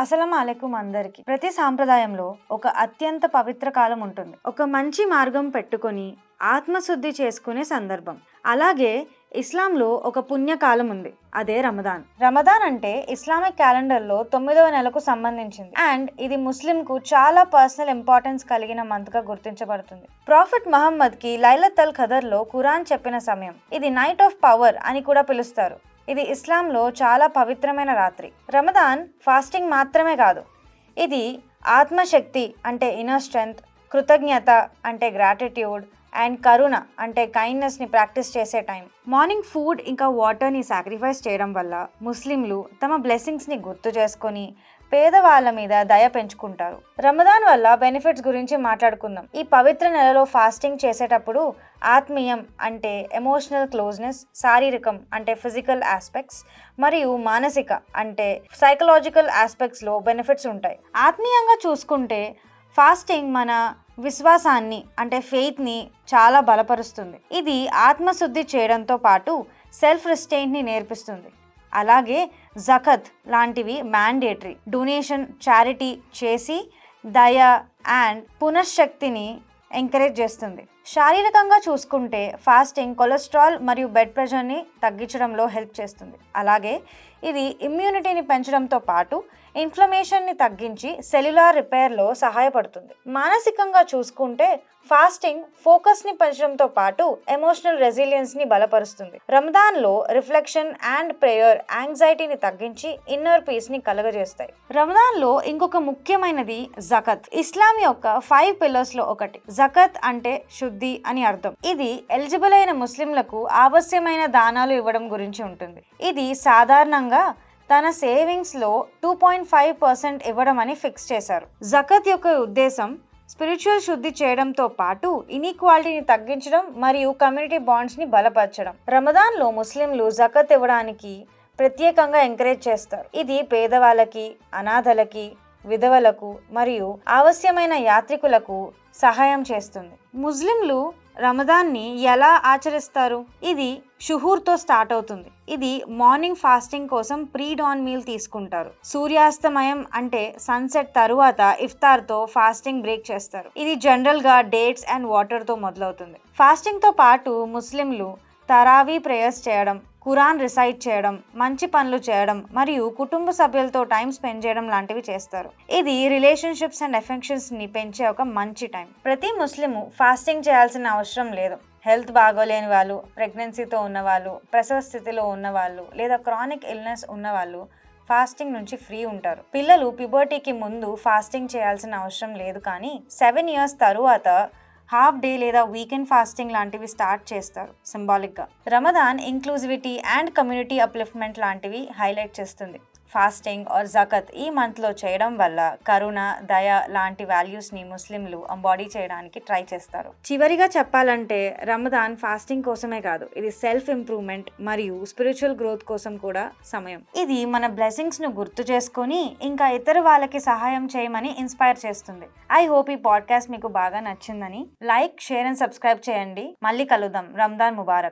అసలం అలెకుం అందరికి ప్రతి సాంప్రదాయంలో ఒక అత్యంత పవిత్ర కాలం ఉంటుంది. ఒక మంచి మార్గం పెట్టుకొని ఆత్మశుద్ధి చేసుకునే సందర్భం. అలాగే ఇస్లాంలో ఒక పుణ్యకాలం ఉంది. అదే రమదాన్. రమదాన్ అంటే ఇస్లామిక్ క్యాలెండర్లో తొమ్మిదవ నెలకు సంబంధించింది. అండ్ ఇది ముస్లింకు చాలా పర్సనల్ ఇంపార్టెన్స్ కలిగిన మంత్గా గుర్తించబడుతుంది. ప్రాఫిట్ మహమ్మద్కి లైలత్ అల్ ఖదర్లో ఖురాన్ చెప్పిన సమయం. ఇది నైట్ ఆఫ్ పవర్ అని కూడా పిలుస్తారు. ఇది ఇస్లాంలో చాలా పవిత్రమైన రాత్రి. రమదాన్ ఫాస్టింగ్ మాత్రమే కాదు. ఇది ఆత్మశక్తి అంటే ఇన్నర్ స్ట్రెంగ్త్ కృతజ్ఞత అంటే గ్రాటిట్యూడ్ అండ్ కరుణ అంటే కైండ్నెస్ని ప్రాక్టీస్ చేసే టైం. మార్నింగ్ ఫుడ్ ఇంకా వాటర్ని సాక్రిఫైస్ చేయడం వల్ల ముస్లింలు తమ బ్లెస్సింగ్స్ని గుర్తు చేసుకొని పేదవాళ్ళ మీద దయ పెంచుకుంటారు. రమదాన్ వల్ల బెనిఫిట్స్ గురించి మాట్లాడుకుందాం. ఈ పవిత్ర నెలలో ఫాస్టింగ్ చేసేటప్పుడు ఆత్మీయం అంటే ఎమోషనల్ క్లోజ్నెస్ శారీరకం అంటే ఫిజికల్ ఆస్పెక్ట్స్ మరియు మానసిక అంటే సైకలాజికల్ ఆస్పెక్ట్స్లో బెనిఫిట్స్ ఉంటాయి. ఆత్మీయంగా చూసుకుంటే ఫాస్టింగ్ మన విశ్వాసాన్ని అంటే ఫెయిత్ని చాలా బలపరుస్తుంది. ఇది ఆత్మశుద్ధి చేయడంతో పాటు సెల్ఫ్ రిస్టెయింట్ని నేర్పిస్తుంది. అలాగే జకత్ లాంటివి మ్యాండేటరీ డొనేషన్ చారిటీ చేసి దయ అండ్ పునఃశక్తిని ఎంకరేజ్ చేస్తుంది. శారీరకంగా చూసుకుంటే ఫాస్టింగ్ కొలెస్ట్రాల్ మరియు బెడ్ ప్రెషర్ని తగ్గించడంలో హెల్ప్ చేస్తుంది. అలాగే ఇది ఇమ్యూనిటీని పెంచడంతో పాటు ఇన్ఫ్లమేషన్ని తగ్గించి సెల్యులార్ రిపేర్లో సహాయపడుతుంది. మానసికంగా చూసుకుంటే ఫాస్టింగ్ ఫోకస్ని పెంచడంతో పాటు ఎమోషనల్ రెసిలియన్స్ని బలపరుస్తుంది. రంజాన్లో రిఫ్లెక్షన్ అండ్ ప్రేయర్ యాంగ్జైటీని తగ్గించి ఇన్నర్ పీస్ని కలుగజేస్తాయి. రంజాన్లో ఇంకొక ముఖ్యమైనది జకత్. ఇస్లాం యొక్క ఫైవ్ పిల్లర్స్లో ఒకటి. జకత్ అంటే శుద్ధి అని అర్థం. ఇది ఎలిజిబుల్ అయిన ముస్లింలకు ఆవశ్యమైన దానాలు ఇవ్వడం గురించి ఉంటుంది. ఇది సాధారణంగా తన సేవింగ్స్లో టూ పాయింట్ ఫైవ్ పర్సెంట్ ఇవ్వడం అని ఫిక్స్ చేశారు. జకత్ యొక్క ఉద్దేశం స్పిరిచువల్ శుద్ధి చేయడంతో పాటు ఇనీక్వాలిటీని తగ్గించడం మరియు కమ్యూనిటీ బాండ్స్ని బలపరచడం. రమదాన్లో ముస్లింలు జకత్ ఇవ్వడానికి ప్రత్యేకంగా ఎంకరేజ్ చేస్తారు. ఇది పేదవాళ్ళకి అనాథలకి విధవలకు మరియు ఆవశ్యమైన యాత్రికులకు సహాయం చేస్తుంది. ముస్లింలు రమదాన్ని ఎలా ఆచరిస్తారు? ఇది షుహూర్తో స్టార్ట్ అవుతుంది. ఇది మార్నింగ్ ఫాస్టింగ్ కోసం ప్రీ డాన్ మీల్ తీసుకుంటారు. సూర్యాస్తమయం అంటే సన్సెట్ తరువాత ఇఫ్తార్తో ఫాస్టింగ్ బ్రేక్ చేస్తారు. ఇది జనరల్గా డేట్స్ అండ్ వాటర్తో మొదలవుతుంది. ఫాస్టింగ్తో పాటు ముస్లింలు తరావీ ప్రేయర్స్ చేయడం ఖురాన్ రిసైట్ చేయడం మంచి పనులు చేయడం మరియు కుటుంబ సభ్యులతో టైం స్పెండ్ చేయడం లాంటివి చేస్తారు. ఇది రిలేషన్షిప్స్ అండ్ ఎఫెక్షన్స్ని పెంచే ఒక మంచి టైం. ప్రతి ముస్లిము ఫాస్టింగ్ చేయాల్సిన అవసరం లేదు. హెల్త్ బాగోలేని వాళ్ళు ప్రెగ్నెన్సీతో ఉన్నవాళ్ళు ప్రసవ స్థితిలో ఉన్నవాళ్ళు లేదా క్రానిక్ ఇల్నెస్ ఉన్నవాళ్ళు ఫాస్టింగ్ నుంచి ఫ్రీ ఉంటారు. పిల్లలు పిబర్టీకి ముందు ఫాస్టింగ్ చేయాల్సిన అవసరం లేదు కానీ సెవెన్ ఇయర్స్ తరువాత హాఫ్ డే లేదా వీకెండ్ ఫాస్టింగ్ లాంటివి స్టార్ట్ చేస్తారు సింబాలిక్గా. Ramadan inclusivity and community upliftment లాంటివి హైలైట్ చేస్తుంది. ఫాస్టింగ్ ఆర్ జకత్ ఈ మంత్లో చేయడం వల్ల కరుణ దయ లాంటి వాల్యూస్ని ముస్లింలు అంబాడీ చేయడానికి ట్రై చేస్తారు. చివరిగా చెప్పాలంటే రమదాన్ ఫాస్టింగ్ కోసమే కాదు ఇది సెల్ఫ్ ఇంప్రూవ్మెంట్ మరియు స్పిరిచువల్ గ్రోత్ కోసం కూడా సమయం. ఇది మన బ్లెస్సింగ్స్ను గుర్తు చేసుకొని ఇంకా ఇతర వాళ్ళకి సహాయం చేయమని ఇన్స్పైర్ చేస్తుంది. ఐ హోప్ ఈ పాడ్కాస్ట్ మీకు బాగా నచ్చిందని. లైక్ షేర్ అండ్ సబ్స్క్రైబ్ చేయండి. మళ్ళీ కలుద్దాం. రంజాన్ ముబారక్.